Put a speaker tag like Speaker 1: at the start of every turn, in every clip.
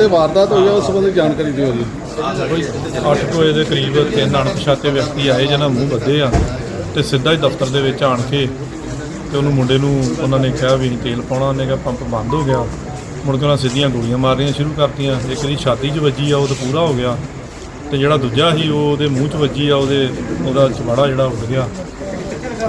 Speaker 1: ਇਹ ਵਾਰਦਾਤ ਹੋਈ ਆ, ਉਸ ਸੰਬੰਧੀ ਜਾਣਕਾਰੀ ਦਿਓ ਜੀ।
Speaker 2: ਕੋਈ 8 ਵਜੇ ਦੇ ਕਰੀਬ ਤਿੰਨ ਅਣਪਛਾਤੇ ਵਿਅਕਤੀ ਆਏ ਜਿਹਨਾਂ ਮੂੰਹ ਬੱਧੇ ਆ ਤੇ ਸਿੱਧਾ ਹੀ ਦਫ਼ਤਰ ਦੇ ਵਿੱਚ ਆਣ ਕੇ ਤੇ ਉਹਨੂੰ ਮੁੰਡੇ ਨੂੰ ਉਹਨਾਂ ਨੇ ਕਿਹਾ ਵੀ ਤੇਲ ਪਾਉਣਾ, ਉਹਨੇ ਕਿਹਾ ਪੰਪ ਬੰਦ ਹੋ ਗਿਆ। ਮੁੜ ਕੇ ਉਹਨਾਂ ਸਿੱਧੀਆਂ ਗੋਲੀਆਂ ਮਾਰਨੀਆਂ ਸ਼ੁਰੂ ਕਰਤੀਆਂ। ਇੱਕ ਦੀ ਛਾਤੀ 'ਚ ਵੱਜੀ ਆ, ਉਹ ਤਾਂ ਪੂਰਾ ਹੋ ਗਿਆ। ਤੇ ਜਿਹੜਾ ਦੂਜਾ ਸੀ, ਉਹ ਉਹਦੇ ਮੂੰਹ 'ਚ ਵੱਜੀ ਆ, ਉਹਦੇ ਉਹਦਾ ਚਵਾੜਾ ਜਿਹੜਾ ਉੱਡ ਗਿਆ।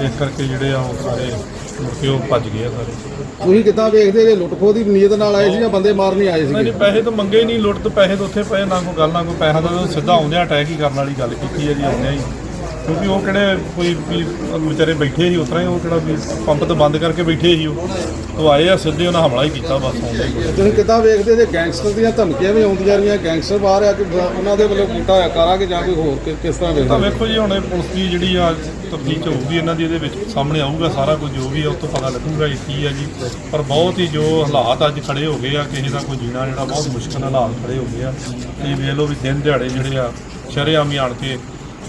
Speaker 2: ਇਸ ਕਰਕੇ ਜਿਹੜੇ ਆ ਉਹ ਸਾਰੇ ਮੁੜ ਕੇ ਉਹ ਭੱਜ ਗਏ ਆ ਸਾਰੇ।
Speaker 1: ਤੁਸੀਂ ਕਿੱਦਾਂ ਵੇਖਦੇ ਜੇ ਲੁੱਟ ਖੋਹ ਦੀ ਨੀਅਤ ਨਾਲ ਆਏ ਸੀ ਜਾਂ ਬੰਦੇ ਮਾਰਨ ਹੀ ਆਏ
Speaker 2: ਨਹੀਂ
Speaker 1: ਸੀਗੇ
Speaker 2: ਨਹੀਂ ਪੈਸੇ ਤਾਂ ਮੰਗੇ ਹੀ ਨਹੀਂ ਲੁੱਟ ਤੋਂ ਪੈਸੇ ਤਾਂ ਉੱਥੇ ਪਏ ਨਾ ਕੋਈ ਗੱਲ ਨਾ ਕੋਈ ਪੈਸਾ ਦਾ ਸਿੱਧਾ ਆਉਂਦਿਆਂ ਅਟੈਕ ਹੀ ਕਰਨ ਵਾਲੀ ਗੱਲ ਕੀਤੀ ਹੈ ਜੀ ਆਉਂਦਿਆਂ ਹੀ। ਕਿਉਂਕਿ ਉਹ ਕਿਹੜੇ ਕੋਈ ਵੀ ਵਿਚਾਰੇ ਬੈਠੇ ਸੀ ਉਤਰਾ ਹੀ ਉਹ ਕਿਹੜਾ ਵੀ ਪੰਪ ਤੋਂ ਬੰਦ ਕਰਕੇ ਬੈਠੇ ਸੀ ਉਹ। ਉਹ ਆਏ ਆ ਸਿੱਧੇ ਉਹਨਾਂ ਹਮਲਾ ਹੀ ਕੀਤਾ ਬਸ ਆਉਂਦੇ ਹੀ।
Speaker 1: ਤੁਸੀਂ ਕਿੱਦਾਂ ਵੇਖਦੇ ਜੇ ਗੈਂਗਸਟਰ ਦੀਆਂ ਧਮਕੀਆਂ ਵੀ ਆਉਂਦੀਆਂ ਰਹੀਆਂ ਗੈਂਗਸਟਰ ਬਾਹਰ ਆ ਕਿ ਉਹਨਾਂ ਦੇ ਵੱਲੋਂ ਕੀਤਾ ਹੋਇਆ ਕਿ ਜਾਂ ਕੋਈ ਹੋਰ ਕਿ- ਕਿਸ ਤਰ੍ਹਾਂ
Speaker 2: ਤਾਂ
Speaker 1: ਵੇਖਦੇ?
Speaker 2: ਵੇਖੋ ਜੀ ਹੁਣ ਇਹ ਪੁਲਿਸ ਦੀ ਜਿਹੜੀ ਆ ਤਫਤੀਸ਼ ਹੋਊਗੀ ਇਹਨਾਂ ਦੀ ਇਹਦੇ ਵਿੱਚ ਸਾਹਮਣੇ ਆਊਗਾ ਸਾਰਾ ਕੁਝ ਜੋ ਵੀ ਆ ਉਹ ਤੋਂ ਪਤਾ ਲੱਗੂਗਾ ਇਹ ਕੀ ਹੈ ਜੀ। ਪਰ ਬਹੁਤ ਹੀ ਜੋ ਹਾਲਾਤ ਅੱਜ ਖੜੇ ਹੋ ਗਏ ਆ ਕਿਸੇ ਦਾ ਕੋਈ ਜੀਣਾ ਜਿਹੜਾ ਬਹੁਤ ਮੁਸ਼ਕਲ ਹਾਲਾਤ ਖੜੇ ਹੋ ਗਏ ਆ। ਇਹ ਵੇਖ ਲਓ ਵੀ ਦਿਨ ਦਿਹਾੜੇ ਜਿਹੜੇ ਆ ਸ਼ਰੇਆਮ ਹੀ ਆਣ ਕੇ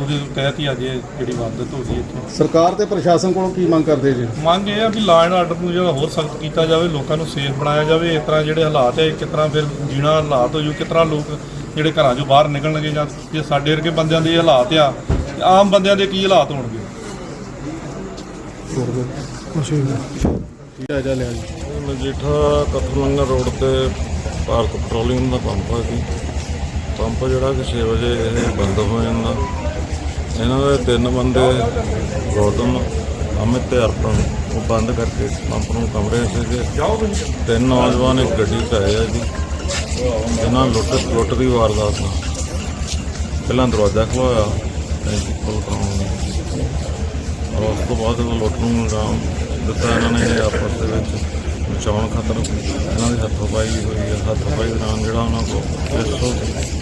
Speaker 2: ਉਹਦੇ ਤਹਿਤ ਹੀ ਅੱਜ ਇਹ ਜਿਹੜੀ ਵਾਰਦਾਤ ਹੋ ਗਈ ਇੱਥੇ।
Speaker 1: ਸਰਕਾਰ ਤੇ ਪ੍ਰਸ਼ਾਸਨ ਕੋਲੋਂ ਕੀ ਮੰਗ ਕਰਦੇ ਜੀ?
Speaker 2: ਮੰਗ ਇਹ ਆ ਵੀ ਲਾਅ ਐਂਡ ਆਰਡਰ ਨੂੰ ਜਿਹੜਾ ਹੋਰ ਸਖਤ ਕੀਤਾ ਜਾਵੇ ਲੋਕਾਂ ਨੂੰ ਸੇਫ ਬਣਾਇਆ ਜਾਵੇ ਇਸ ਤਰ੍ਹਾਂ ਜਿਹੜੇ ਹਾਲਾਤ ਹੈ ਕਿਸ ਤਰ੍ਹਾਂ ਫਿਰ ਜੀਣਾ ਹਾਲਾਤ ਹੋ ਜੂ ਕਿਸ ਤਰ੍ਹਾਂ ਲੋਕ ਜਿਹੜੇ ਘਰਾਂ ਚੋਂ ਬਾਹਰ ਨਿਕਲਣਗੇ ਜਾਂ ਜੇ ਸਾਡੇ ਵਰਗੇ ਬੰਦਿਆਂ ਦੇ ਹਾਲਾਤ ਆ ਤੇ ਆਮ ਬੰਦਿਆਂ ਦੇ ਕੀ ਹਾਲਾਤ ਹੋਣਗੇ?
Speaker 1: ਠੀਕ ਹੈ ਜਾ ਲਿਆ ਜੀ?
Speaker 3: ਮਜੀਠਾ ਕਥਲੰਗਾ ਰੋਡ ਤੇ ਭਾਰਤ ਪੈਟਰੋਲੀਅਮ ਦਾ ਪੰਪ ਆ ਜੀ। ਪੰਪ ਜਿਹੜਾ ਕਿ 6 ਵਜੇ ਇਹ ਬੰਦ ਹੋ ਜਾਂਦਾ। ਇਹਨਾਂ ਦੇ ਤਿੰਨ ਬੰਦੇ ਗੌਤਮ, ਅਮਿਤ ਤੇ ਅਰਪਣ ਉਹ ਬੰਦ ਕਰਕੇ ਪੰਪ ਨੂੰ ਕਮਰੇ ਸੀਗੇ। ਤਿੰਨ ਨੌਜਵਾਨ ਇੱਕ ਗੱਡੀ 'ਚ ਆਏ ਆ ਜੀ। ਇਹਨਾਂ ਲੁੱਟ ਲੁੱਟ ਦੀ ਵਾਰਦਾਤ ਨਾਲ ਪਹਿਲਾਂ ਦਰਵਾਜ਼ਾ ਖੋਇਆ ਪੁਲ ਕਰਾਉਣ ਔਰ ਉਸ ਤੋਂ ਬਾਅਦ ਉਹ ਲੁੱਟ ਨੂੰ ਅੰਜਾਮ ਦਿੱਤਾ ਇਹਨਾਂ ਨੇ, ਇਹ ਆਪਸ ਦੇ ਵਿੱਚ ਬਚਾਉਣ ਖਾਤਰ। ਇਹਨਾਂ ਦੀ ਹੱਥੋਂ ਪਾਈ ਹੋਈ ਹੈ ਹੱਥੋਂ ਪਾਈ ਦੌਰਾਨ ਜਿਹੜਾ ਉਹਨਾਂ ਕੋਲ ਪਿਸਤੌਲ ਸੀ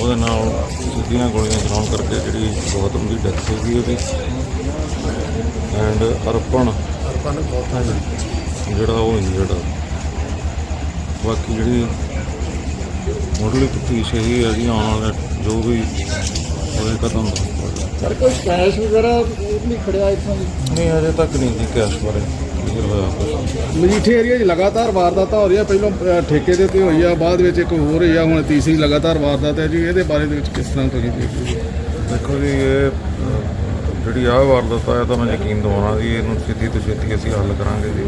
Speaker 3: ਉਹਦੇ ਨਾਲ ਸਿੱਧੀਆਂ ਗੋਲੀਆਂ ਚਲਾਉਣ ਕਰਕੇ ਜਿਹੜੀ ਗੌਤਮ ਦੀ ਡੈਥ ਹੋ ਗਈ ਉਹਦੀ। ਐਂਡ ਅਰਪਣ। ਜਿਹੜਾ ਉਹ ਇੰਜਰਡ ਆ। ਬਾਕੀ ਜਿਹੜੀ ਮੁੱਢਲੀ ਤਫਤੀਸ਼ ਇਹ ਹੈ ਜੀ ਆਉਣ ਵਾਲੇ ਜੋ ਵੀ ਹੋਏ ਕਦਮ
Speaker 1: ਸਰ ਕੋਈ ਕੈਸ਼ ਵਗੈਰਾ ਨਹੀਂ ਖੜਿਆ ਇੱਥੋਂ?
Speaker 3: ਨਹੀਂ ਹਜੇ ਤੱਕ ਨਹੀਂ ਜੀ ਕੈਸ਼ ਬਾਰੇ। ਹੋਇਆ ਕੁਛ
Speaker 1: ਮਜੀਠੇ ਏਰੀਆ 'ਚ ਲਗਾਤਾਰ ਵਾਰਦਾਤਾਂ ਹੋ ਰਹੀਆਂ। ਪਹਿਲਾਂ ਅ, ਠੇਕੇ ਦੇ ਉੱਤੇ ਹੋਈ ਆ ਬਾਅਦ ਵਿੱਚ ਇੱਕ ਹੋਰ ਹੋਈ ਆ ਹੁਣ ਤੀਸਰੀ ਲਗਾਤਾਰ ਵਾਰਦਾਤ ਹੈ ਜੀ। ਇਹਦੇ ਬਾਰੇ ਦੇ ਵਿੱਚ ਕਿਸ ਤਰ੍ਹਾਂ ਤੁਸੀਂ ਦੇਖਦੇ ਹੋ?
Speaker 3: ਦੇਖੋ ਜੀ ਇਹ ਅਹ, ਜਿਹੜੀ ਆਹ ਵਾਰਦਾਤ ਆ ਇਹ ਤਾਂ ਮੈਂ ਯਕੀਨ ਦਵਾਉਣਾ ਜੀ ਇਹਨੂੰ ਛੇਤੀ ਤੋਂ ਛੇਤੀ ਅਸੀਂ ਹੱਲ ਕਰਾਂਗੇ ਜੀ।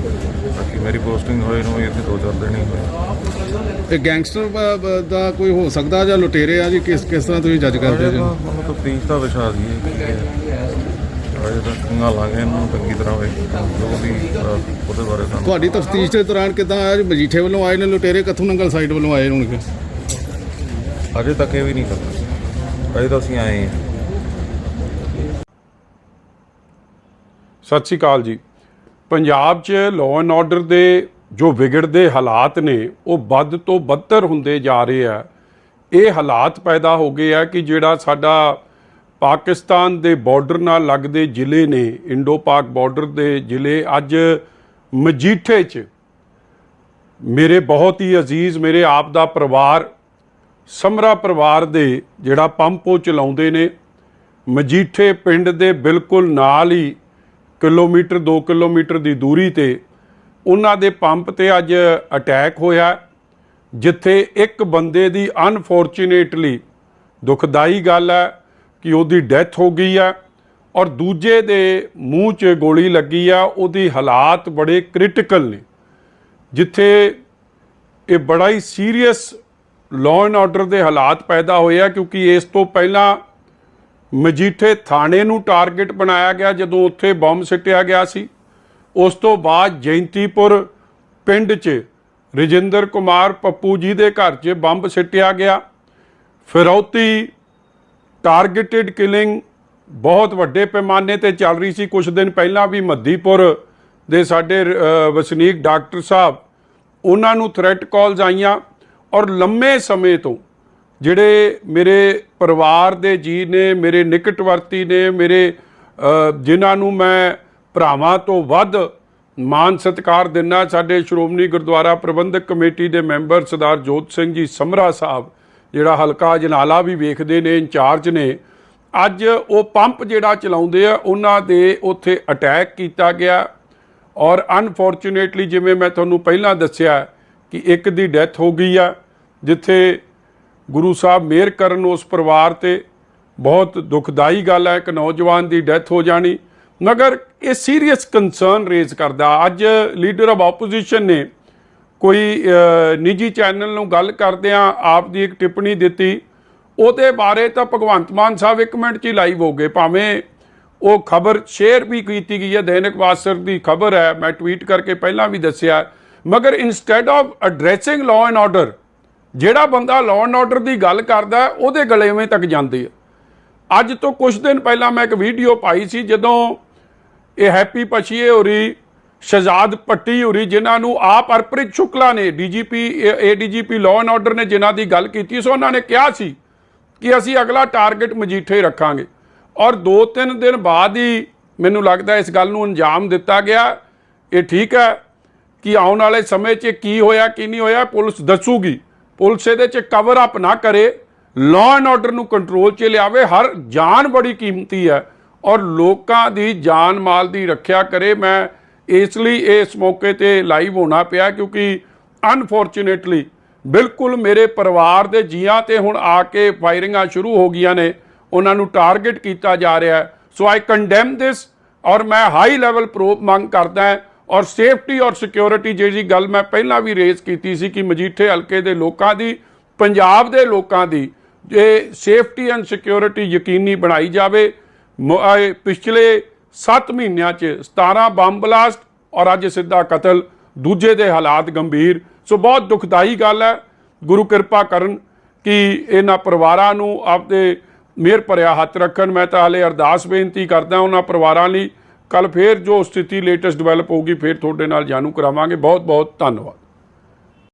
Speaker 3: ਬਾਕੀ ਮੇਰੀ ਪੋਸਟਿੰਗ ਹੋਈ ਨੂੰ ਇੱਥੇ ਦੋ ਚਾਰ ਦਿਨ ਹੀ ਹੋਏ।
Speaker 1: ਇਹ ਗੈਂਗਸਟਰ ਬ- ਬ- ਦਾ ਕੋਈ ਹੋ ਸਕਦਾ ਜਾਂ ਲੁਟੇਰੇ ਆ ਜੀ? ਕਿਸ ਕਿਸ ਤਰ੍ਹਾਂ ਤੁਸੀਂ ਜੱਜ ਕਰਦੇ ਜੀ?
Speaker 3: ਤਾਂ ਮੈਨੂੰ ਤਫਤੀਸ਼ ਦਾ ਵਿਸ਼ਾ ਜੀ ਇਹ ਕੀ ਹੈ। ਅਜੇ ਤੱਕ ਖੰਗਾਲਾਂਗੇ ਇਹਨੂੰ ਚੰਗੀ ਤਰ੍ਹਾਂ ਵੇ ਜੋ ਵੀ ਅਹ, ਉਹਦੇ ਬਾਰੇ ਸਾਨੂੰ
Speaker 1: ਤੁਹਾਡੀ ਤਫਤੀਸ਼ ਦੇ ਦੌਰਾਨ ਕਿਦਾਂ ਆਇਆ ਜੀ ਮਜੀਠੇ ਵੱਲੋਂ ਆਏ ਨੇ ਲੁਟੇਰੇ ਕੱਥੂ ਨੰਗਲ ਸਾਈਡ ਵੱਲੋਂ ਆਏ ਹੋਣਗੇ।
Speaker 3: ਅਜੇ ਤੱਕ ਇਹ ਵੀ ਨਹੀਂ ਪਤਾ। ਅਜੇ ਤਾਂ ਅਸੀਂ ਆਏ ਹਾਂ।
Speaker 4: ਸਤਿ ਸ਼੍ਰੀ ਅਕਾਲ ਜੀ। ਪੰਜਾਬ 'ਚ ਲਾਅ ਐਂਡ ਆਰਡਰ ਦੇ ਜੋ ਵਿਗੜਦੇ ਹਾਲਾਤ ਨੇ ਉਹ ਵੱਧ ਤੋਂ ਬੱਤਰ ਹੁੰਦੇ ਜਾ ਰਹੇ ਆ। ਇਹ ਹਾਲਾਤ ਪੈਦਾ ਹੋ ਗਏ ਆ ਕਿ ਜਿਹੜਾ ਸਾਡਾ ਪਾਕਿਸਤਾਨ ਦੇ ਬਾਰਡਰ ਨਾਲ ਲੱਗਦੇ ਜ਼ਿਲ੍ਹੇ ਨੇ ਇੰਡੋ ਪਾਕ ਬਾਰਡਰ ਦੇ ਜ਼ਿਲ੍ਹੇ। ਅੱਜ ਮਜੀਠੇ 'ਚ ਮੇਰੇ ਬਹੁਤ ਹੀ ਅਜ਼ੀਜ਼, ਮੇਰੇ ਆਪ ਦਾ ਪਰਿਵਾਰ, ਸਮਰਾ ਪਰਿਵਾਰ ਦੇ ਜਿਹੜਾ ਪੰਪ ਉਹ ਚਲਾਉਂਦੇ ਨੇ, ਮਜੀਠੇ ਪਿੰਡ ਦੇ ਬਿਲਕੁਲ ਨਾਲ ਹੀ ਕਿਲੋਮੀਟਰ 2 ਕਿਲੋਮੀਟਰ ਦੀ ਦੂਰੀ ਤੇ ਉਹਨਾਂ ਦੇ ਪੰਪ ਤੇ ਅੱਜ ਅਟੈਕ ਹੋਇਆ, ਜਿੱਥੇ ਇੱਕ ਬੰਦੇ ਦੀ ਅਨਫੋਰਚੂਨੇਟਲੀ ਦੁਖਦਾਈ ਗੱਲ ਹੈ। ਕਿ ਉਹਦੀ ਡੈਥ ਹੋ ਗਈ ਆ ਔਰ ਦੂਜੇ ਦੇ ਮੂੰਹ 'ਚ ਗੋਲੀ ਲੱਗੀ ਆ, ਉਹਦੀ ਹਾਲਾਤ ਬੜੇ ਕ੍ਰਿਟੀਕਲ ਨੇ। ਜਿੱਥੇ ਇਹ ਬੜਾ ਹੀ ਸੀਰੀਅਸ ਲਾਅ ਐਂਡ ਆਰਡਰ ਦੇ ਹਾਲਾਤ ਪੈਦਾ ਹੋਏ ਆ, ਕਿਉਂਕਿ ਇਸ ਤੋਂ ਪਹਿਲਾਂ ਮਜੀਠੇ ਥਾਣੇ ਨੂੰ ਟਾਰਗੇਟ ਬਣਾਇਆ ਗਿਆ, ਜਦੋਂ ਉੱਥੇ ਬੰਬ ਸਿੱਟਿਆ ਗਿਆ ਸੀ। ਉਸ ਤੋਂ ਬਾਅਦ ਜੈਂਤੀਪੁਰ ਪਿੰਡ 'ਚ ਰਜਿੰਦਰ ਕੁਮਾਰ ਪੱਪੂ ਜੀ ਦੇ ਘਰ 'ਚ ਬੰਬ ਸਿੱਟਿਆ ਗਿਆ। ਫਿਰੌਤੀ ਟਾਰਗੇਟਿਡ ਕਿਲਿੰਗ ਬਹੁਤ ਵੱਡੇ ਪੈਮਾਨੇ ਤੇ ਚੱਲ ਰਹੀ ਸੀ। ਕੁਝ ਦਿਨ ਪਹਿਲਾਂ ਵੀ ਮੱਧੀਪੁਰ ਦੇ ਸਾਡੇ ਵਸਨੀਕ ਡਾਕਟਰ ਸਾਹਿਬ, ਉਹਨਾਂ ਨੂੰ ਥ੍ਰੈਟ ਕਾਲਸ ਆਈਆਂ ਔਰ ਲੰਮੇ ਸਮੇਂ ਤੋਂ ਜਿਹੜੇ ਮੇਰੇ ਪਰਿਵਾਰ ਦੇ ਜੀ ਨੇ, ਮੇਰੇ ਨਿਕਟਵਰਤੀ ਨੇ, ਮੇਰੇ ਜਿਨ੍ਹਾਂ ਨੂੰ ਮੈਂ ਭਰਾਵਾਂ ਤੋਂ ਵੱਧ ਮਾਨ ਸਤਿਕਾਰ ਦਿੰਦਾ, ਸਾਡੇ ਸ਼੍ਰੋਮਣੀ ਗੁਰਦੁਆਰਾ ਪ੍ਰਬੰਧਕ ਕਮੇਟੀ ਦੇ ਮੈਂਬਰ ਸਰਦਾਰ ਜੋਤ ਸਿੰਘ ਜੀ ਸਮਰਾ ਸਾਹਿਬ ਜਿਹੜਾ ਹਲਕਾ ਜਨਾਲਾ ਵੀ ਵੇਖਦੇ ਨੇ, ਇੰਚਾਰਜ ਨੇ, ਅੱਜ ਉਹ ਪੰਪ ਜਿਹੜਾ ਚਲਾਉਂਦੇ ਆ, ਉਹਨਾਂ ਦੇ ਉੱਥੇ ਅਟੈਕ ਕੀਤਾ ਗਿਆ। ਔਰ ਅਨਫੋਰਚੂਨੇਟਲੀ ਜਿਵੇਂ ਮੈਂ ਤੁਹਾਨੂੰ ਪਹਿਲਾਂ ਦੱਸਿਆ ਕਿ ਇੱਕ ਦੀ ਡੈਥ ਹੋ ਗਈ ਆ, ਜਿੱਥੇ ਗੁਰੂ ਸਾਹਿਬ ਮਿਹਰ ਕਰਨ ਉਸ ਪਰਿਵਾਰ ਤੇ ਬਹੁਤ ਦੁਖਦਾਈ ਗੱਲ ਹੈ ਇੱਕ ਨੌਜਵਾਨ ਦੀ ਡੈਥ ਹੋ ਜਾਣੀ। ਮਗਰ ਇਹ ਸੀਰੀਅਸ ਕੰਸਰਨ ਰੇਜ਼ ਕਰਦਾ। ਅੱਜ ਲੀਡਰ ਆਫ ਆਪੋਜੀਸ਼ਨ ਨੇ ਕੋਈ ਨਿੱਜੀ ਚੈਨਲ ਨੂੰ ਗੱਲ ਕਰਦਿਆਂ ਆਪ ਦੀ ਇੱਕ ਟਿੱਪਣੀ ਦਿੱਤੀ। ਉਹਦੇ ਬਾਰੇ ਤਾਂ ਭਗਵੰਤ ਮਾਨ ਸਾਹਿਬ ਇੱਕ ਮਿੰਟ 'ਚ ਹੀ ਲਾਈਵ ਹੋ ਗਏ। ਭਾਵੇਂ ਉਹ ਖਬਰ ਸ਼ੇਅਰ ਵੀ ਕੀਤੀ ਗਈ ਹੈ ਦੈਨਿਕ ਵਾਸਰ ਦੀ ਖਬਰ ਹੈ ਮੈਂ ਟਵੀਟ ਕਰਕੇ ਪਹਿਲਾਂ ਵੀ ਦੱਸਿਆ। ਮਗਰ instead of addressing law and order ਜਿਹੜਾ ਬੰਦਾ ਲਾਅ ਐਂਡ ਆਰਡਰ ਦੀ ਗੱਲ ਕਰਦਾ ਹੈ, ਉਹਦੇ ਗਲੇਵੇਂ ਤੱਕ ਜਾਂਦੇ ਆ ਅੱਜ ਤੋਂ ਕੁਝ ਦਿਨ ਪਹਿਲਾਂ ਮੈਂ ਇੱਕ ਵੀਡੀਓ ਪਾਈ ਸੀ ਜਦੋਂ ਇਹ ਹੈਪੀ ਪਛੀਏ ਹੋਰੀ ਸ਼ਹਜ਼ਾਦ ਪੱਟੀ ਹੋਰੀ, ਜਿਨ੍ਹਾਂ ਨੂੰ ਆਪ ਹਰਪ੍ਰੀਤ ਸ਼ੁਕਲਾ ਨੇ DGP ADGP law and order ਨੇ ਜਿਨ੍ਹਾਂ ਦੀ ਗੱਲ ਕੀਤੀ ਸੋ, ਉਹਨਾਂ ਨੇ ਕਿਹਾ ਸੀ ਕਿ ਅਸੀਂ ਅਗਲਾ ਟਾਰਗੇਟ ਮਜੀਠੇ ਰੱਖਾਂਗੇ। ਔਰ 2-3 ਦਿਨ ਬਾਅਦ ਹੀ ਮੈਨੂੰ ਲੱਗਦਾ ਇਸ ਗੱਲ ਨੂੰ ਅੰਜਾਮ ਦਿੱਤਾ ਗਿਆ। ਇਹ ਠੀਕ ਹੈ ਕਿ ਆਉਣ ਵਾਲੇ ਸਮੇਂ 'ਚ ਕੀ ਹੋਇਆ, ਕੀ ਨਹੀਂ ਹੋਇਆ, ਪੁਲਿਸ ਦੱਸੂਗੀ। ਪੁਲਿਸ ਇਹਦੇ 'ਚ ਕਵਰ ਅਪ ਨਾ ਕਰੇ ਲਾਅ ਐਂਡ ਆਰਡਰ ਨੂੰ ਕੰਟਰੋਲ 'ਚ ਲਿਆਵੇ, ਹਰ ਜਾਨ ਬੜੀ ਕੀਮਤੀ ਹੈ। ਔਰ ਲੋਕਾਂ ਦੀ ਜਾਨ ਮਾਲ ਦੀ ਰੱਖਿਆ ਕਰੇ, ਮੈਂ ਇਸ ਲਈ ਇਸ ਮੌਕੇ ਤੇ ਲਾਈਵ ਹੋਣਾ ਪਿਆ ਕਿਉਂਕਿ ਅਨਫੋਰਚੂਨੇਟਲੀ ਬਿਲਕੁਲ ਮੇਰੇ ਪਰਿਵਾਰ ਦੇ ਜੀਆਂ ਤੇ ਹੁਣ ਆ ਕੇ ਫਾਇਰਿੰਗਾਂ ਸ਼ੁਰੂ ਹੋ ਗਈਆਂ ਨੇ, ਉਹਨਾਂ ਨੂੰ ਟਾਰਗੇਟ ਕੀਤਾ ਜਾ ਰਿਹਾ ਹੈ। ਸੋ ਆਈ ਕੰਡੈਮ ਦਿਸ ਔਰ ਮੈਂ ਹਾਈ ਲੈਵਲ ਪ੍ਰੋਬ ਮੰਗ ਕਰਦਾ ਹਾਂ ਔਰ ਸੇਫਟੀ ਔਰ ਸਿਕਿਉਰਿਟੀ ਜਿਹੜੀ ਗੱਲ ਮੈਂ ਪਹਿਲਾਂ ਵੀ ਰੇਜ਼ ਕੀਤੀ ਸੀ ਕਿ ਮਜੀਠੇ ਹਲਕੇ ਦੇ ਲੋਕਾਂ ਦੀ, ਪੰਜਾਬ ਦੇ ਲੋਕਾਂ ਦੀ ਜੇ ਸੇਫਟੀ ਐਂਡ ਸਿਕਿਉਰਿਟੀ ਯਕੀਨੀ ਬਣਾਈ ਜਾਵੇ, ਮ- ਪਿਛਲੇ 7 ਮਹੀਨਿਆਂ 'ਚ 17 ਬੰਬ ਬਲਾਸਟ ਔਰ ਅੱਜ ਸਿੱਧਾ ਕਤਲ, ਦੂਜੇ ਦੇ ਹਾਲਾਤ ਗੰਭੀਰ। ਸੋ ਬਹੁਤ ਦੁਖਦਾਈ ਗੱਲ ਹੈ। ਗੁਰੂ ਕਿਰਪਾ ਕਰਨ ਕਿ ਇਹਨਾਂ ਪਰਿਵਾਰਾਂ ਨੂੰ ਆਪਦੇ ਮੇਰ ਭਰਿਆ ਹੱਥ ਰੱਖਣ। ਮੈਂ ਤਾਂ ਹਾਲੇ ਅਰਦਾਸ ਬੇਨਤੀ ਕਰਦਾ ਉਹਨਾਂ ਪਰਿਵਾਰਾਂ ਲਈ। ਕੱਲ ਫੇਰ ਜੋ ਸਥਿਤੀ ਲੇਟੈਸਟ ਡਿਵੈਲਪ ਹੋਊਗੀ, ਫੇਰ ਤੁਹਾਡੇ ਨਾਲ ਜਾਣੂ ਕਰਾਵਾਂਗੇ। ਬਹੁਤ ਬਹੁਤ ਧੰਨਵਾਦ।